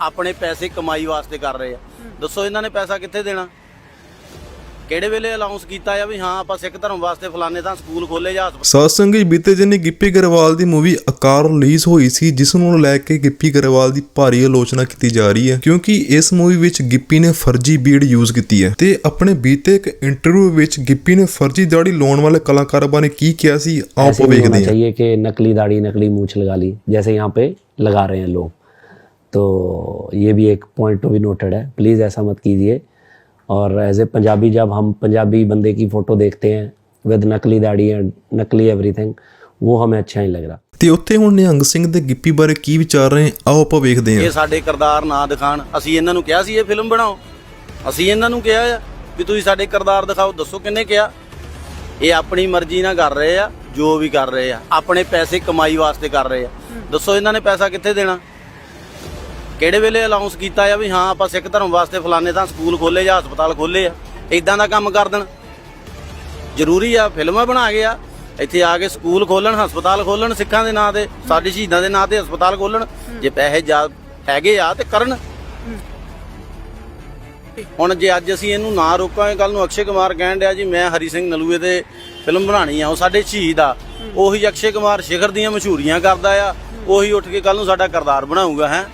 ਆਪਣੇ ਪੈਸੇ ਕਮਾਈ ਵਾਸਤੇ ਕਰ ਰਹੇ ਆ। ਦੱਸੋ ਇਹਨਾਂ ਨੇ ਪੈਸਾ ਕਿੱਥੇ ਦੇਣਾ? ਕਿਹੜੇ ਵੇਲੇ ਅਲਾਉਂਸ ਕੀਤਾ ਆ ਵੀ ਹਾਂ ਆਪਾਂ ਸਿੱਖ ਧਰਮ ਵਾਸਤੇ ਫਲਾਣੇ ਤਾਂ ਸਕੂਲ ਖੋਲੇ ਜਾਂ ਸਤਸੰਗ ਵਿੱਚ ਬੀਤੇ ਦਿਨ ਗਿੱਪੀ ਗਰੇਵਾਲ ਦੀ ਮੂਵੀ ਆਕਾਰ ਰਿਲੀਜ਼ ਹੋਈ ਸੀ ਜਿਸ ਨੂੰ ਲੈ ਕੇ ਗਿੱਪੀ ਗਰੇਵਾਲ ਦੀ ਭਾਰੀ ਆਲੋਚਨਾ ਕੀਤੀ ਜਾ ਰਹੀ ਹੈ ਕਿਉਂਕਿ ਇਸ ਮੂਵੀ ਵਿੱਚ ਗਿੱਪੀ ਨੇ ਫਰਜੀ ਬੀੜ ਯੂਜ਼ ਕੀਤੀ ਹੈ। ਤੇ ਆਪਣੇ ਬੀਤੇ ਇੱਕ ਇੰਟਰਵਿਊ ਵਿੱਚ ਗਿੱਪੀ ਨੇ ਫਰਜੀ ਦਾੜੀ ਲਾਉਣ ਵਾਲੇ ਕਲਾਕਾਰ ਬਾਰੇ ਕੀ ਕਿਹਾ ਸੀ ਆਪ ਵੇਖਦੇ ਹਾਂ। ਚਾਹੀਏ ਕਿ ਨਕਲੀ ਦਾੜੀ ਨਕਲੀ ਮੂਛ ਲਗਾ ਲਈ ਜੈਸੇ ਯਹਾਂ ਪੇ ਲਗਾ ਰਹੇ ਹਨ ਲੋਕ। तो ये भी एक पॉइंट टू बी नोटेड है प्लीज़ ऐसा मत कीजिए और एज ए पंजाबी जब हम पंजाबी बंदे की फ़ोटो देखते हैं विद नकली दाढ़ी एंड नकली एवरीथिंग वो हमें अच्छा नहीं लग रहा ਤੇ ਉੱਥੇ ਹੁਣ ਨਿਹੰਗ ਸਿੰਘ ਦੇ ਗਿੱਪੀ ਬਾਰੇ ਕੀ ਵਿਚਾਰ ਰਹੇ ਹਨ? ਆਓ ਆਪਾਂ ਵੇਖਦੇ ਹਾਂ ਇਹ ਸਾਡੇ ਕਿਰਦਾਰ ਨਾ ਦਿਖਾਣ ਅਸੀਂ ਇਹਨਾਂ ਨੂੰ ਕਿਹਾ ਸੀ ਇਹ ਫਿਲਮ ਬਣਾਓ ਅਸੀਂ ਇਹਨਾਂ ਨੂੰ ਕਿਹਾ ਆ ਵੀ ਤੁਸੀਂ ਸਾਡੇ ਕਿਰਦਾਰ ਦਿਖਾਓ ਦੱਸੋ ਕਿੰਨੇ ਕਿਹਾ ਇਹ ਆਪਣੀ ਮਰਜ਼ੀ ਨਾਲ ਕਰ ਰਹੇ ਆ ਜੋ ਵੀ ਕਰ ਰਹੇ ਆ ਆਪਣੇ ਪੈਸੇ ਕਮਾਈ ਵਾਸਤੇ ਕਰ ਰਹੇ ਆ ਦੱਸੋ ਇਹਨਾਂ ਨੇ ਪੈਸਾ ਕਿੱਥੇ ਦੇਣਾ ਕਿਹੜੇ ਵੇਲੇ ਅਨਾਉਂਸ ਕੀਤਾ ਆ ਵੀ ਹਾਂ, ਆਪਾਂ ਸਿੱਖ ਧਰਮ ਵਾਸਤੇ ਫਲਾਣੇ ਤਾਂ ਸਕੂਲ ਖੋਲੇ ਜਾਂ ਹਸਪਤਾਲ ਖੋਲੇ ਆ ਇਦਾਂ ਦਾ ਕੰਮ ਕਰ ਦੇਣ। ਜ਼ਰੂਰੀ ਆ, ਫਿਲਮਾਂ ਬਣਾ ਕੇ ਆ, ਇੱਥੇ ਆ ਕੇ ਸਕੂਲ ਖੋਲਣ ਹਸਪਤਾਲ ਖੋਲਣ ਸਿੱਖਾਂ ਦੇ ਨਾਂ ਤੇ, ਸਾਡੇ ਸ਼ਹੀਦਾਂ ਦੇ ਨਾਂ ਤੇ ਹਸਪਤਾਲ ਖੋਲਣ ਜੇ ਪੈਸੇ ਹੈਗੇ ਆ ਤੇ ਕਰਨ। ਹੁਣ ਜੇ ਅੱਜ ਅਸੀਂ ਇਹਨੂੰ ਨਾ ਰੋਕਾਂਗੇ ਕੱਲ ਨੂੰ ਅਕਸ਼ੇ ਕੁਮਾਰ ਕਹਿਣ ਡਿਆ ਜੀ, ਮੈਂ ਹਰੀ ਸਿੰਘ ਨਲੂਏ ਤੇ ਫਿਲਮ ਬਣਾਣੀ ਆ, ਉਹ ਸਾਡੇ ਸ਼ਹੀਦ ਆ। ਉਹੀ ਅਕਸ਼ੇ ਕੁਮਾਰ ਸ਼ਿਖਰ ਦੀਆਂ ਮਸ਼ਹੂਰੀਆਂ ਕਰਦਾ ਆ, ਉਹੀ ਉੱਠ ਕੇ ਕੱਲ ਨੂੰ ਸਾਡਾ ਕਿਰਦਾਰ ਬਣਾਊਗਾ, ਹੈ।